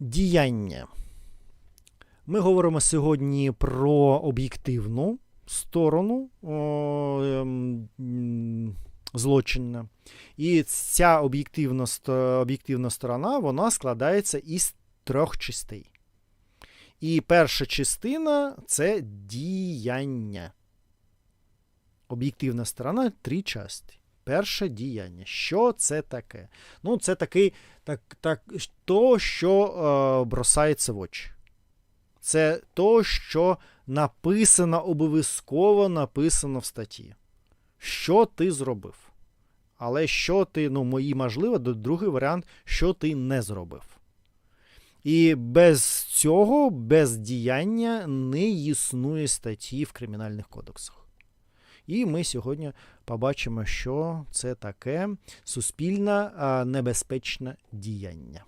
Діяння. Ми говоримо сьогодні про об'єктивну сторону ем, злочинна. І ця об'єктивна, об'єктивна сторона вона складається із трьох частей. І перша частина це діяння. Об'єктивна сторона три частини. Перше діяння. Що це таке? Ну, це такий, так, так, то, що е, бросається в очі. Це то, що написано обов'язково написано в статті. Що ти зробив? Але що ти, ну, мої можливо, другий варіант, що ти не зробив. І без цього, без діяння не існує статті в кримінальних кодексах. І ми сьогодні побачимо, що це таке суспільна небезпечне діяння.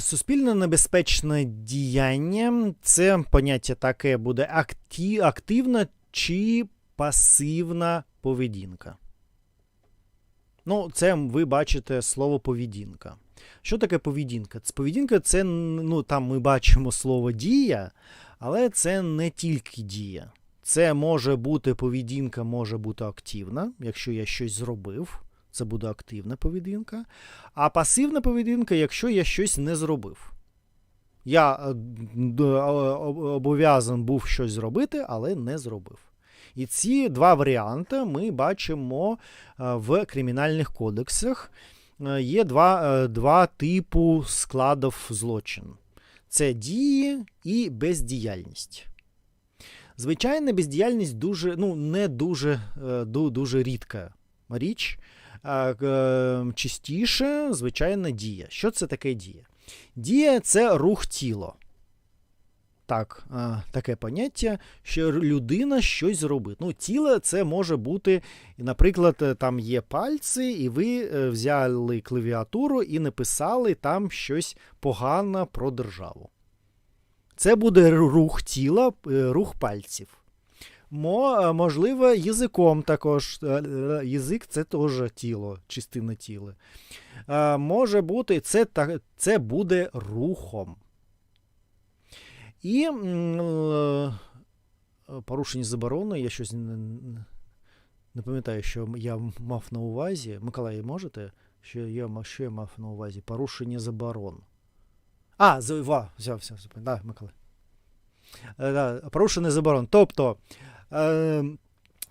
Суспільно небезпечне діяння це поняття таке буде активна чи пасивна поведінка. Ну, це ви бачите слово поведінка. Що таке поведінка? Поведінка це, ну, там ми бачимо слово дія, але це не тільки дія. Це може бути поведінка, може бути активна, якщо я щось зробив, це буде активна поведінка. А пасивна поведінка, якщо я щось не зробив. Я е, о- обов'язан був щось зробити, але не зробив. І ці два варіанти ми бачимо е, в кримінальних кодексах. Е, Є два, е, два типу складів злочин: це дії і бездіяльність. Звичайно, бездіяльність дуже, ну, не дуже, е, дуже рідка річ. А, е, частіше, звичайно, дія. Що це таке дія? Дія це рух тіла. Так, е, таке поняття, що людина щось зробить. Ну, тіло це може бути, наприклад, е, там є пальці, і ви е, взяли клавіатуру і написали там щось погане про державу. Це буде рух тіла, рух пальців. Мо, е, можливо, язиком також. Е, е, Язик це теж тіло, частина тіла. Може бути, це, це буде рухом. І порушення заборони, я щось не, пам'ятаю, що я мав на увазі. Миколай, можете? Що я, що я мав на увазі? Порушення заборон. А, все, все, все, да, Миколай. Порушення заборон. Тобто. Е,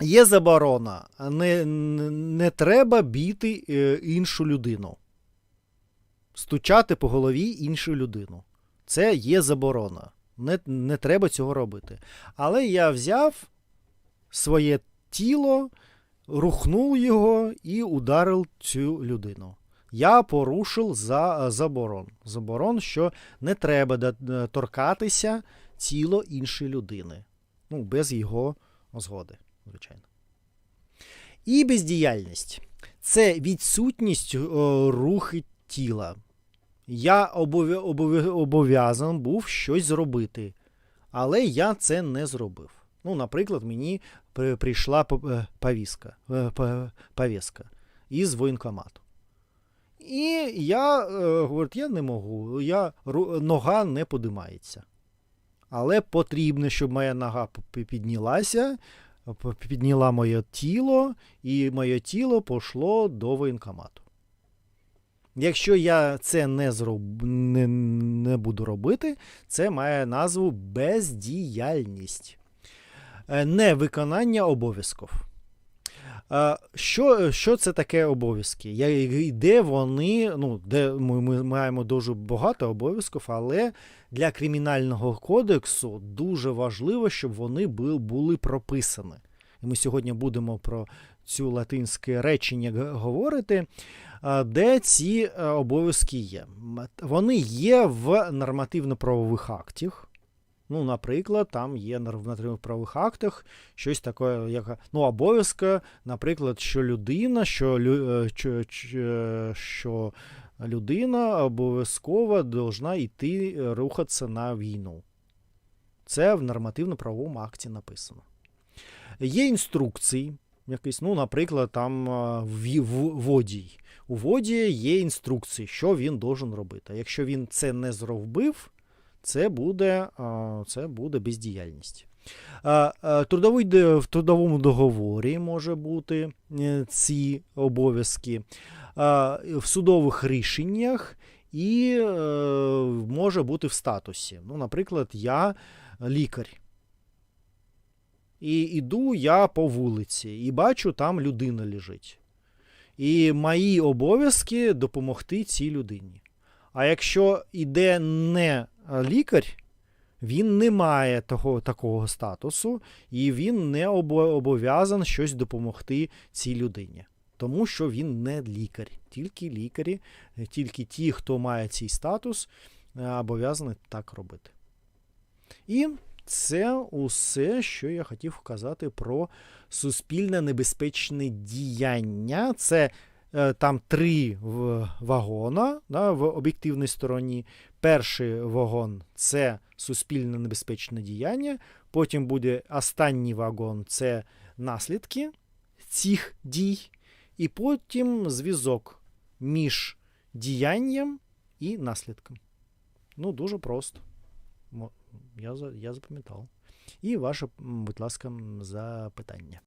Є заборона, не, не, треба біти е, іншу людину. Стучати по голові іншу людину. Це є заборона. Не, не треба цього робити. Але я взяв своє тіло, рухнув його і ударив цю людину. Я порушив за, заборон. Заборон, що не треба торкатися тіло іншої людини. Ну, без його згоди, звичайно. І бездіяльність це відсутність е, рухи тіла. Я обов'я- обов'я- обов'язан був щось зробити, але я це не зробив. Ну, наприклад, мені прийшла по- е, повістка, е, повістка із воєнкомату. І я говорю, я не можу, я, нога не подимається. Але потрібно, щоб моя нога піднялася, підняла моє тіло, і моє тіло пішло до воєнкомату. Якщо я це не, зроб... не, не буду робити, це має назву бездіяльність, Е, невиконання обов'язків. Що, що це таке обов'язки? Я- Де вони, ну, де ми, ми маємо дуже багато обов'язків, але для кримінального кодексу дуже важливо, щоб вони були прописані. І ми сьогодні будемо про цю латинське речення говорити, де ці е, обов'язки є. Вони є в нормативно-правових актах. Ну, наприклад, там є на- в нормативно-правових актах щось таке, як ну, обов'язка, наприклад, що людина, що, лю- е, що, що, що людина обов'язково должна йти е, рухатися на війну. Це в нормативно-правовому акті написано. Є інструкції, якісь, ну, наприклад, там ві- в- водій. У водія є інструкції, що він должен робити. Якщо він це не зробив, це буде, це буде бездіяльність. Трудовий, в трудовому договорі може бути е, ці обов'язки, в судових рішеннях і е, може бути в статусі. Ну, наприклад, я лікар. І іду я по вулиці і бачу, там людина лежить. І мої обов'язки допомогти цій людині. А якщо іде не лікар, він не має того, такого статусу, і він не обов'язан щось допомогти цій людині. Тому що він не лікар. Тільки лікарі, е, тільки ті, хто має цей статус, е, обов'язані так робити. І це усе, що я хотів сказати про суспільне небезпечне діяння. Це е, там три вагона да, в об'єктивній стороні. Перший вагон це суспільне небезпечне діяння. Потім буде останній вагон це наслідки цих дій. І потім зв'язок між діянням і наслідком. Ну, дуже просто. Я, я запам'ятав. І ваше, будь ласка, запитання.